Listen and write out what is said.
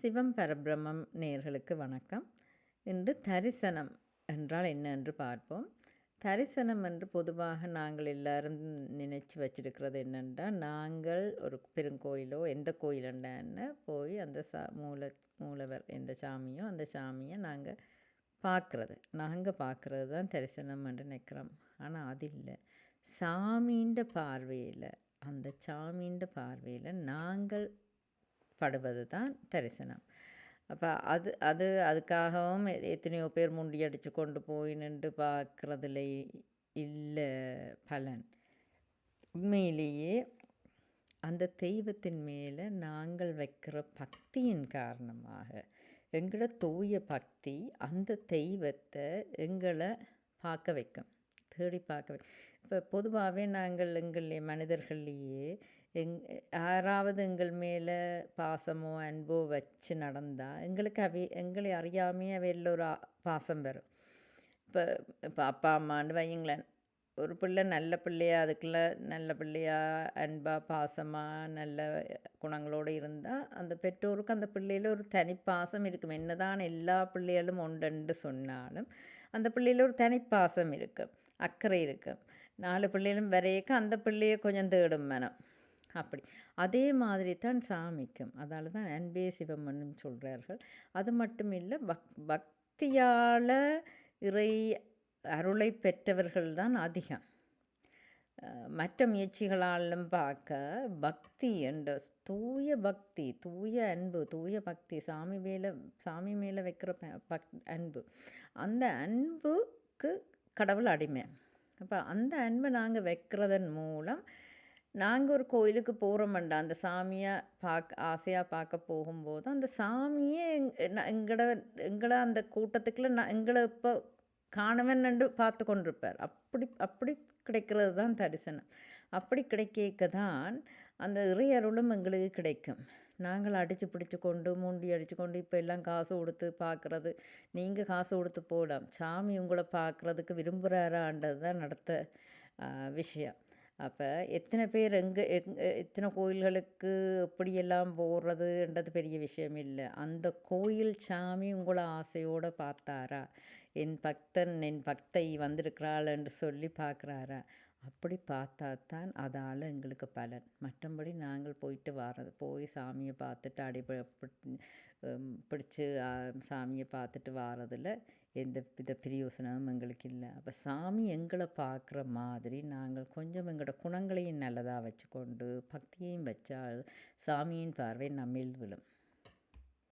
சிவம் பரபிரம்மம் நேர்களுக்கு வணக்கம். இன்று தரிசனம் என்றால் என்ன என்று பார்ப்போம். தரிசனம் என்று பொதுவாக நாங்கள் எல்லாரும் நினைச்சு வச்சிருக்கிறது என்னென்றால் நாங்கள் ஒரு பெருங்கோயிலோ எந்த கோயிலண்டான்னு போய் அந்த சா மூல மூலவர் எந்த சாமியோ அந்த சாமியை நாங்கள் பார்க்குறது. நாங்கள் பார்க்குறது தான் தரிசனம் என்று நினைக்கிறோம். ஆனால் அது இல்லை. சாமின்ற பார்வையில் அந்த சாமின்ற பார்வையில் நாங்கள் படுவது தான் தரிசனம். அப்போ அது அது அதுக்காகவும் எத்தனையோ பேர் முண்டி அடித்து கொண்டு போய் நின்று பார்க்குறதுல இல்லை பலன். உண்மையிலேயே அந்த தெய்வத்தின் மேலே நாங்கள் வைக்கிற பக்தியின் காரணமாக எங்களோட தூய பக்தி அந்த தெய்வத்தை எங்களை பார்க்க வைக்கும். தேடி பார்க்கவே இப்போ பொதுவாகவே நாங்கள் எங்கள் மனிதர்கள்லேயே எங் யாராவது எங்கள் மேலே பாசமோ அன்போ வச்சு நடந்தால் எங்களுக்கு அவை எங்களை அறியாமையே அவையில் ஒரு ஆ- பாசம் வரும் இப்போ இப்போ அப்பா அம்மான்னு வையுங்களேன். ஒரு பிள்ளை நல்ல பிள்ளையா அதுக்குள்ள நல்ல பிள்ளையா அன்பாக பாசமாக நல்ல குணங்களோடு இருந்தால் அந்த பெற்றோருக்கு அந்த பிள்ளையில் ஒரு தனி பாசம் இருக்கும். என்னதான் எல்லா பிள்ளைகளும் உண்டுன்னு சொன்னாலும் அந்த பிள்ளையில் ஒரு தனி பாசம் இருக்கும். அக்கறை இருக்கும் நாலு பிள்ளைகளும் வரையக்க அந்த பிள்ளையை கொஞ்சம் தேடும் மனம் அப்படி. அதே மாதிரி தான் சாமிக்கும். அதால் தான் அன்பே சிவமன்னு சொல்கிறார்கள் அது மட்டும் இல்லை பக் பக்தியால் இறை அருளை பெற்றவர்கள் தான் அதிகம். மற்ற முயற்சிகளாலும் பார்க்க பக்தி என்ற தூய பக்தி தூய அன்பு தூய பக்தி சாமி மேலே சாமி மேலே வைக்கிற ப- பக் அன்பு. அந்த அன்புக்கு கடவுள் அடிமை. அப்போ அந்த அன்பை நாங்கள் வைக்கிறதன் மூலம் நாங்கள் ஒரு கோயிலுக்கு போகிறோம்டா அந்த சாமியை பார்க்க ஆசையாக பார்க்க போகும்போது அந்த சாமியே எங்களோட எங்களை அந்த கூட்டத்துக்குள்ள நான் எங்களை இப்போ காணவன்னு பார்த்து கொண்டிருப்பார். அப்படி அப்படி கிடைக்கிறது தான் தரிசனம். அப்படி கிடைக்க தான் அந்த இறையருளும் எங்களுக்கு கிடைக்கும். நாங்கள் அடித்து பிடிச்சு கொண்டு மூண்டி அடித்து கொண்டு இப்போ எல்லாம் காசு கொடுத்து பார்க்குறது நீங்கள் காசு கொடுத்து போகலாம் சாமி உங்களை பார்க்குறதுக்கு விரும்புகிறாரான்றது தான் நடத்த விஷயம். அப்போ எத்தனை பேர் எங்கே எங் எத்தனை கோயில்களுக்கு எப்படியெல்லாம் போகிறதுன்றது பெரிய விஷயம் இல்லை. அந்த கோயில் சாமி உங்களை ஆசையோடு பார்த்தாரா? என் பக்தன் என் பக்தை வந்திருக்கிறாள்ன்னு சொல்லி பார்க்குறாரா? அப்படி பார்த்தா தான் அதால் எங்களுக்கு பலன். மற்றபடி நாங்கள் போயிட்டு வர்றது போய் சாமியை பார்த்துட்டு அடி பிடிச்சி சாமியை பார்த்துட்டு வாரதில் எந்த வித பிரயோசனமும் எங்களுக்கு இல்லை. அப்போ சாமி எங்களை பார்க்குற மாதிரி நாங்கள் கொஞ்சம் எங்களோட குணங்களையும் நல்லதாக வச்சுக்கொண்டு பக்தியையும் வச்சால் சாமியின் பார்வை நம்மில் விழும்.